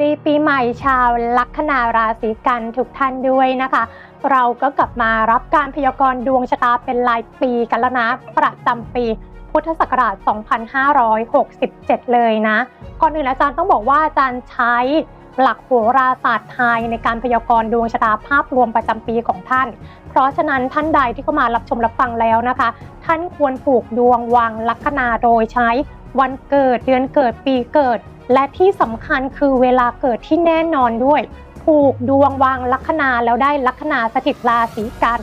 ดีปีใหม่ชาวลัคนาราศีกันทุกท่านด้วยนะคะ เราก็กลับมารับการพยากรณ์ดวงชะตาเป็นรายปีกันแล้วนะ ประจำปีพุทธศักราช 2567 เลยนะ ก่อนอื่นอาจารย์ต้องบอกว่าอาจารย์ใช้หลักโหราศาสตร์ไทยในการพยากรณ์ดวงชะตาภาพรวมประจำปีของท่าน เพราะฉะนั้นท่านใดที่เข้ามารับชมรับฟังแล้วนะคะ ท่านควรผูกดวงวางลัคนาโดยใช้วันเกิดเดือนเกิดปีเกิด และที่สำคัญคือเวลาเกิดที่แน่นอนด้วย ผูกดวงวางลัคนาแล้วได้ลัคนาสถิตราศีกัน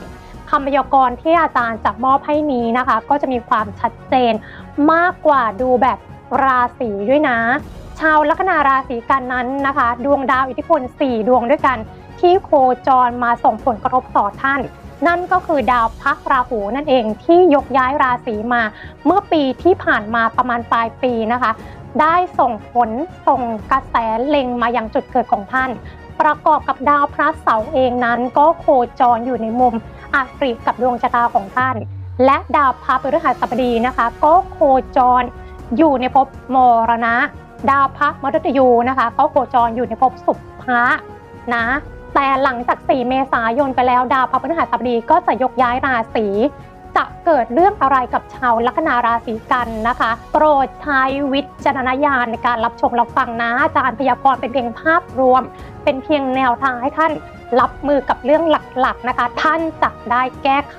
คำพยากรณ์ที่อาจารย์จะมอบให้นี้นะคะ ก็จะมีความชัดเจนมากกว่าดูแบบราศีด้วยนะ ชาวลัคนาราศีกันนั้นนะคะ ดวงดาวอิทธิพล 4 ดวงด้วยกัน ที่โคจรมาส่งผลกระทบต่อท่าน นั่นก็คือดาวพักราหูนั่นเองที่ยกย้ายราศีมาเมื่อปีที่ผ่านมาประมาณปลายปีนะคะ ได้ส่งผลส่งกระแสเล็งมายังจุดเกิดของท่าน ประกอบกับดาวพระเสาร์เองนั้น ก็โคจรอยู่ในมุมอาปริกับดวงชะตาของท่าน และดาวพระพฤหัสบดีนะคะ ก็โคจรอยู่ในภพมรณะ ดาวพระมฤตยูนะคะ ก็โคจรอยู่ในภพสุภะนะแต่หลังจาก 4 เมษายนไปแล้วดาวพระพฤหัสบดีก็จะยกย้ายราศี จะเกิดเรื่องอะไรกับชาวลัคนาราศีกันนะคะ โปรดใช้วิจารณญาณในการรับชมรับฟังนะอาจารย์พยากรณ์เป็นเพียงภาพรวม เป็นเพียงแนวทางให้ท่านรับมือกับเรื่องหลักๆนะคะ ท่านจะได้แก้ไข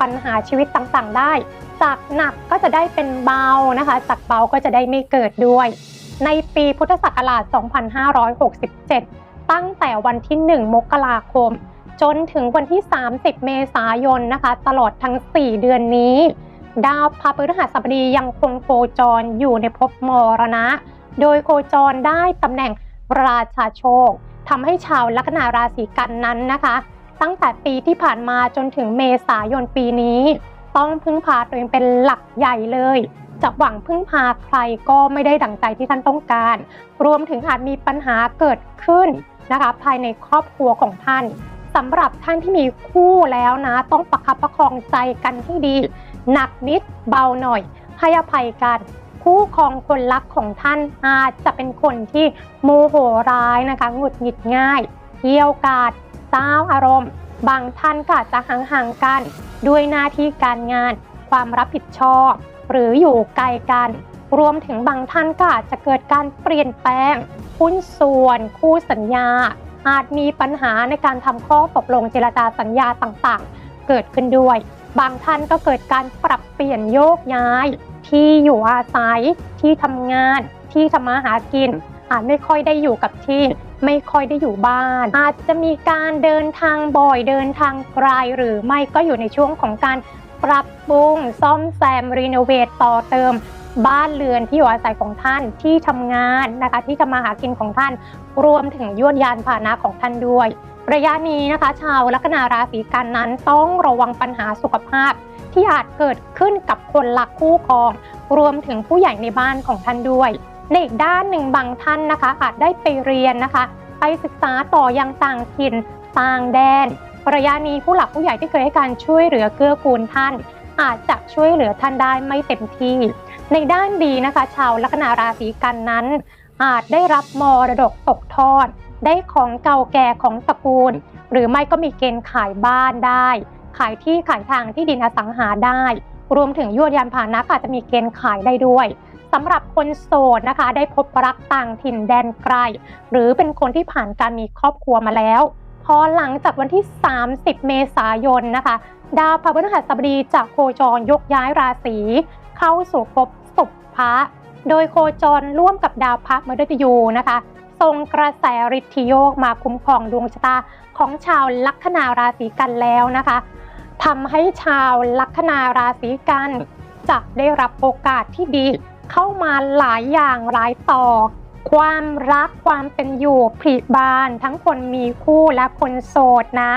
ปัญหาชีวิตต่างๆ ได้ จากหนักก็จะได้เป็นเบานะคะ จากเบาก็จะได้ไม่เกิดด้วย ในปีพุทธศักราช 2567 ตั้งแต่วันที่ 1 มกราคม จนถึงวันที่ 30 เมษายนนะคะ ตลอดทั้ง 4 เดือนนี้ ดาวพระพฤหัสบดียังคงโคจรอยู่ในภพมรณะ โดยโคจรได้ตำแหน่งราชาโชคทำให้ชาวลัคนาราศีกันนั้นนะคะ ตั้งแต่ปีที่ผ่านมาจนถึงเมษายนปีนี้ ต้องพึ่งพาตัวเองเป็นหลักใหญ่เลยจะหวังพึ่งพาใครก็ไม่ได้ดั่งใจที่ท่านต้องการ รวมถึงอาจมีปัญหาเกิดขึ้นนะคะ ภายในครอบครัวของท่าน สำหรับท่านที่มีคู่แล้วนะ ต้องประคับประคองใจกันให้ดี หนักนิดเบาหน่อย ให้อภัยกัน คู่ครองคนรักของท่านอาจจะเป็นคนที่โมโหร้ายนะคะหงุดหงิดง่ายเกี่ยวกาดเจ้าอารมณ์ บางท่านก็อาจจะห่างๆกัน ด้วยหน้าที่การงาน ความรับผิดชอบ หรืออยู่ไกลกันรวมถึงบางท่านก็อาจจะเกิดการเปลี่ยนแปลงหุ้นส่วน คู่สัญญา อาจมีปัญหาในการทำข้อตกลงเจรจาสัญญาต่างๆ เกิดขึ้นด้วย บางท่านก็เกิดการปรับเปลี่ยนโยกย้าย ที่อยู่อาศัยที่ทำงาน ที่ทำมาหากิน อาจไม่ค่อยได้อยู่กับที่ ไม่ค่อยได้อยู่บ้าน อาจจะมีการเดินทางบ่อยเดินทางไกลหรือไม่ก็อยู่ในช่วงของการปรับปรุงซ่อมแซมรีโนเวทต่อเติม บ้านเรือนที่อยู่อาศัยของท่านที่ทำงานนะคะที่ทำมาหากินของท่านรวมถึงยวดยานพาหนะของท่านด้วย ระยะนี้นะคะ ชาวลัคนาราศีกันนั้นต้องระวังปัญหาสุขภาพ ที่อาจเกิดขึ้นกับคนรักคู่ครองรวมถึงผู้ใหญ่ในบ้านของท่านด้วยในอีกด้านหนึ่งบางท่านนะคะ อาจได้ไปเรียนนะคะ ไปศึกษาต่อยังต่างถิ่นต่างแดนระยะนี้ผู้หลักผู้ใหญ่ที่เคยให้การช่วยเหลือเกื้อกูลท่าน อาจจะช่วยเหลือท่านได้ไม่เต็มที่ ในด้านดีนะคะ ชาวลัคนาราศีกันนั้น อาจได้รับมรดกตกทอด ได้ของเก่าแก่ของตระกูล หรือไม่ก็มีเกณฑ์ขายบ้านได้ ขายที่ขายทางที่ดินอสังหาได้ รวมถึงยวดยานพาหนะก็อาจจะมีเกณฑ์ขายได้ด้วยสำหรับคนโสดนะคะ ได้พบรักต่างถิ่นแดนไกล หรือเป็นคนที่ผ่านการมีครอบครัวมาแล้วพอหลังจากวันที่ 30 เมษายนนะคะ ดาวพระพฤหัสบดีจะโคจรยกย้ายราศีเข้าสู่ภพ สุภะโดยโคจรร่วมกับดาวพระมฤตยูนะคะทรงกระแสฤทธิโยกมาคุ้มครองดวงชะตาของชาวลัคนาราศีกันแล้วนะคะทำให้ชาวลัคนาราศีกันจะได้รับโอกาสที่ดีเข้ามาหลายอย่างหลายต่อ ความรักความเป็นอยู่ผลิบาน ทั้งคนมีคู่และคนโสดนะ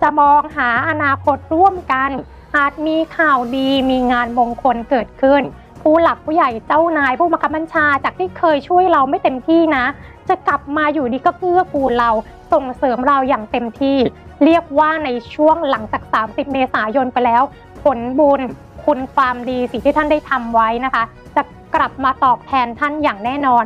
จะมองหาอนาคตร่วมกัน อาจมีข่าวดีมีงานมงคลเกิดขึ้น ผู้หลักผู้ใหญ่เจ้านายผู้บังคับบัญชาจากที่เคยช่วยเราไม่เต็มที่นะ จะกลับมาอยู่ดีก็เกื้อกูลเราส่งเสริมเราอย่างเต็มที่ เรียกว่าในช่วงหลังจาก 30 เมษายนไปแล้ว ผลบุญคุณความดีสิ่งที่ท่านได้ทำไว้นะคะ จะกลับมาตอบแทนท่านอย่างแน่นอน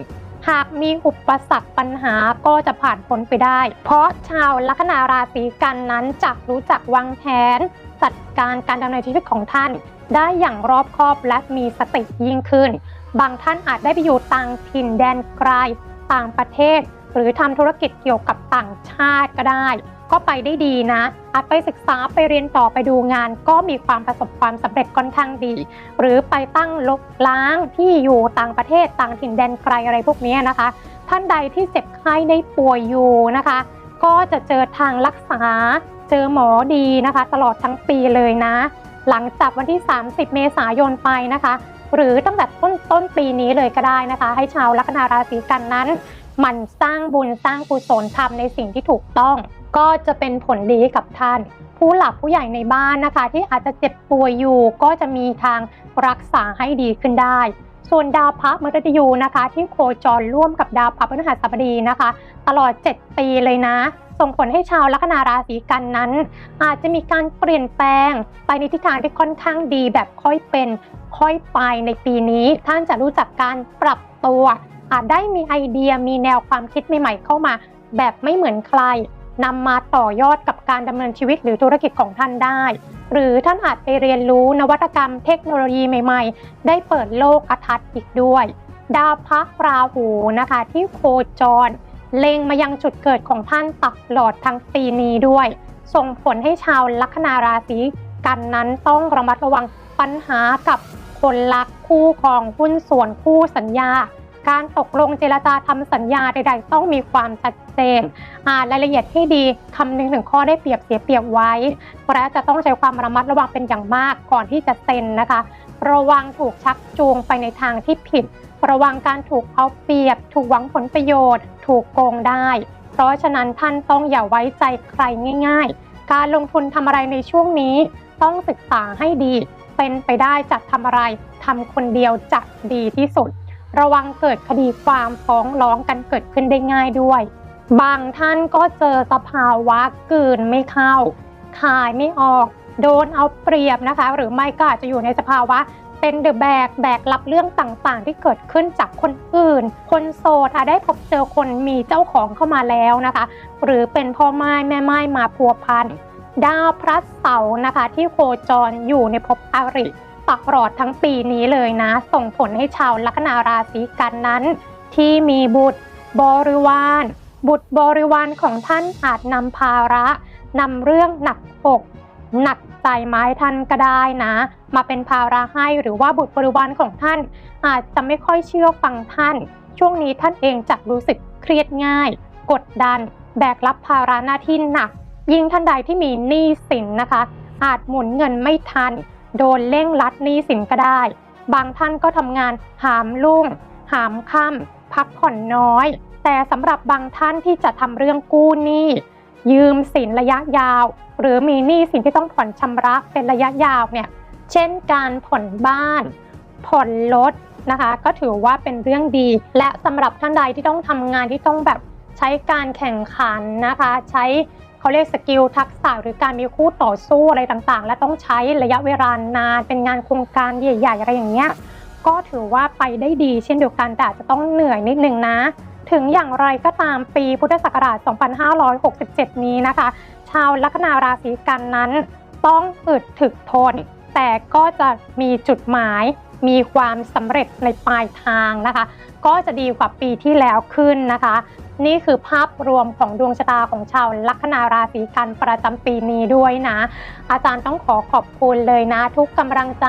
หากมีอุปสรรคปัญหาก็จะผ่านพ้นไปได้ เพราะชาวลัคนาราศีกันนั้นจะรู้จักวางแผน จัดการการดำเนินชีวิตของท่าน ได้อย่างรอบคอบและมีสติยิ่งขึ้น บางท่านอาจได้ไปอยู่ต่างถิ่นแดนไกล ต่างประเทศ หรือทำธุรกิจเกี่ยวกับต่างชาติก็ได้ ก็ไปได้ดีนะ อาจไปศึกษาไปเรียนต่อไปดูงาน ก็มีความประสบความสำเร็จค่อนข้างดี หรือไปตั้งลกล้างที่อยู่ต่างประเทศต่างถิ่นแดนไกลอะไรพวกนี้นะคะ ท่านใดที่เจ็บไข้ได้ป่วยอยู่นะคะ ก็จะเจอทางรักษา เจอหมอดีนะคะ ตลอดทั้งปีเลยนะ หลังจากวันที่ 30 เมษายนไปนะคะ หรือตั้งแต่ต้นต้นปีนี้เลยก็ได้นะคะ ให้ชาวลัคนาราศีกันนั้นหมันสร้างบุญสร้างกุศลทำในสิ่งที่ถูกต้อง ก็จะเป็นผลดีกับท่าน ผู้หลักผู้ใหญ่ในบ้านนะคะ ที่อาจจะเจ็บป่วยอยู่ก็จะมีทางรักษาให้ดีขึ้นได้ ส่วนดาวพระมฤตยูนะคะ ที่โคจรร่วมกับดาวพระพฤหัสบดีนะคะ ตลอด 7 ปีเลยนะ ส่งผลให้ชาวลัคนาราศีกันนั้น อาจจะมีการเปลี่ยนแปลงไปในทิศทางที่ค่อนข้างดีแบบค่อยเป็นค่อยไปในปีนี้ ท่านจะรู้จักการปรับตัว อาจได้มีไอเดียมีแนวความคิดใหม่ๆเข้ามา แบบไม่เหมือนใคร นำมาต่อยอดกับการดำเนินชีวิตหรือธุรกิจของท่านได้ หรือท่านอาจไปเรียนรู้นวัตกรรมเทคโนโลยีใหม่ๆ ได้เปิดโลกทัศน์อีกด้วย ดาวพระราหูนะคะ ที่โคจร เล็งมายังจุดเกิดของท่านตักหลอดทั้งปีนี้ด้วย ส่งผลให้ชาวลัคนาราศีกันนั้นต้องระมัดระวังปัญหากับคนรักคู่ครองหุ้นส่วนคู่สัญญา การตกลงเจรจาทำสัญญาใด ๆ ต้องมีความชัดเจนอ่านรายละเอียดให้ดีคำนึงถึงข้อได้เปรียบเสียเปรียบไว้และจะต้องใช้ความระมัดระวังเป็นอย่างมากก่อนที่จะเซ็นนะคะ ระวังถูกชักจูงไปในทางที่ผิด ระวังการถูกเอาเปรียบ ถูกหวังผลประโยชน์ ถูกโกงได้ เพราะฉะนั้นท่านต้องอย่าไว้ใจใครง่าย ๆ การลงทุนทำอะไรในช่วงนี้ ต้องศึกษาให้ดี เป็นไปได้จะทำอะไรทำคนเดียวจะดีที่สุด ระวังเกิดคดีความฟ้องร้องกันเกิดขึ้นได้ง่ายด้วย บางท่านก็เจอสภาวะกลืนไม่เข้า ขายไม่ออก โดนเอาเปรียบนะคะ หรือไม่ก็อาจจะอยู่ในสภาวะเป็นเดอะแบกแบกรับเรื่องต่างๆ ที่เกิดขึ้นจากคนอื่น คนโสดอาจได้พบเจอคนมีเจ้าของเข้ามาแล้วนะคะ หรือเป็นพ่อไม้แม่ไม้มาพัวพันดาวพระเสาร์นะคะ ที่โคจรอยู่ในภพอริ ตลอดทั้งปีนี้เลยนะ ส่งผลให้ชาวลัคนาราศีกันนั้น ที่มีบุตรบริวาร บุตรบริวารของท่านอาจนำภาระนำเรื่องหนักอกหนักใจไม้ท่านก็ได้นะ มาเป็นภาระให้หรือว่าบุตรบริวารของท่าน อาจจะไม่ค่อยเชื่อฟังท่าน ช่วงนี้ท่านเองจะรู้สึกเครียดง่าย กดดัน แบกรับภาระหน้าที่หนัก ยิ่งท่านใดที่มีหนี้สินนะคะ อาจหมุนเงินไม่ทัน โดนเร่งรัดหนี้สินก็ได้ บางท่านก็ทำงานหามลุ่ง หามค่ำพักผ่อนน้อย แต่สำหรับบางท่านที่จะทำเรื่องกู้หนี้ ยืมสินระยะยาว หรือมีหนี้สินที่ต้องผ่อนชำระเป็นระยะยาวเนี่ยเช่นการผ่อนบ้าน ผ่อนรถนะคะ ก็ถือว่าเป็นเรื่องดี และสำหรับท่านใดที่ต้องทำงานที่ต้องแบบใช้การแข่งขันนะคะ ใช้ เขาเรียกสกิลทักษะหรือการมีคู่ต่อสู้อะไรต่างๆ และต้องใช้ระยะเวลานานเป็นงานโครงการใหญ่ๆอะไรอย่างเงี้ยก็ถือว่าไปได้ดีเช่นเดียวกันแต่จะต้องเหนื่อยนิดนึงนะ ถึงอย่างไรก็ตามปีพุทธศักราช 2567 นี้นะคะ ชาวลัคนาราศีกันนั้น ต้องอึดถึกทน แต่ก็จะมีจุดหมาย มีความสำเร็จในปลายทางนะคะ ก็จะดีกว่าปีที่แล้วขึ้นนะคะ นี่คือภาพรวมของดวงชะตาของชาวลัคนาราศีกันประจำปีนี้ด้วยนะ อาจารย์ต้องขอขอบคุณเลยนะ ทุกกำลังใจ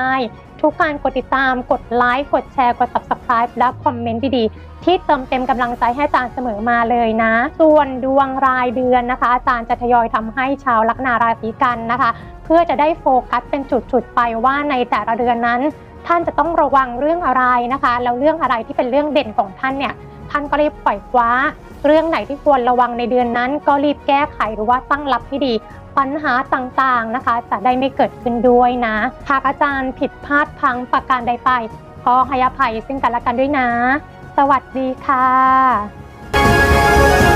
ทุกการกดติดตาม กดไลค์กดแชร์กด subscribe และคอมเมนต์ดีๆ ที่เติมเต็มกำลังใจให้อาจารย์เสมอมาเลยนะ ส่วนดวงรายเดือนนะคะ อาจารย์จะทยอยทำให้ชาวลัคนาราศีกันนะคะ เพื่อจะได้โฟกัสเป็นจุดๆไปว่าในแต่ละเดือนนั้น ท่านจะต้องระวังเรื่องอะไรนะคะแล้วเรื่องอะไรที่เป็นเรื่องเด่นของท่านเนี่ยท่านก็รีบปล่อยคว้า เรื่องไหนที่ควรระวังในเดือนนั้น ก็รีบแก้ไขหรือว่าตั้งรับให้ดีปัญหาต่างๆนะคะจะได้ไม่เกิดขึ้นด้วยนะหากอาจารย์ผิดพลาดพังประการใดไปขอให้อภัยซึ่งกันและกันด้วยนะ สวัสดีค่ะ